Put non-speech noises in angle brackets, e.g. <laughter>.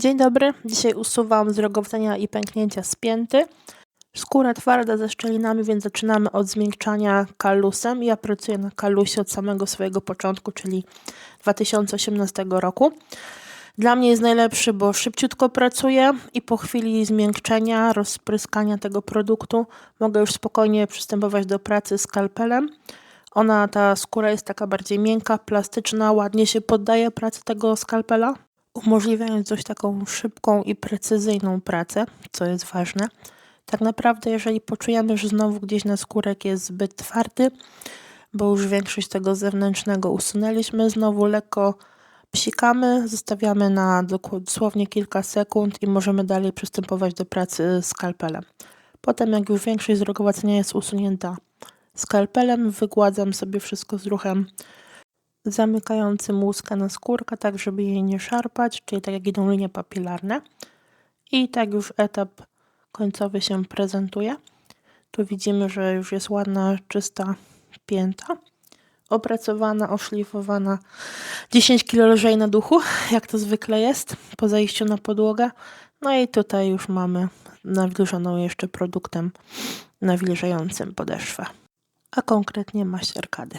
Dzień dobry. Dzisiaj usuwam zrogowcenia i pęknięcia spięty. Skóra twarda ze szczelinami, więc zaczynamy od zmiękczania kalusem. Ja pracuję na kalusie od samego swojego początku, czyli 2018 roku. Dla mnie jest najlepszy, bo szybciutko pracuje i po chwili zmiękczenia, rozpryskania tego produktu mogę już spokojnie przystępować do pracy skalpelem. Ona, ta skóra jest taka bardziej miękka, plastyczna, ładnie się poddaje pracy tego skalpela, umożliwiając dość taką szybką i precyzyjną pracę, co jest ważne. Tak naprawdę, jeżeli poczujemy, że znowu gdzieś na skórek jest zbyt twardy, bo już większość tego zewnętrznego usunęliśmy, znowu lekko psikamy, zostawiamy na dosłownie kilka sekund i możemy dalej przystępować do pracy skalpelem. Potem, jak już większość zrogowacenia jest usunięta skalpelem, wygładzam sobie wszystko z ruchem zamykającym łuskę na skórkę, tak żeby jej nie szarpać, czyli tak jak idą linie papilarne. I tak już etap końcowy się prezentuje. Tu widzimy, że już jest ładna, czysta pięta. Opracowana, oszlifowana. 10 kg lżej na duchu, <laughs> jak to zwykle jest, po zajściu na podłogę. No i tutaj już mamy nawilżoną jeszcze produktem nawilżającym podeszwę, a konkretnie maść arkady.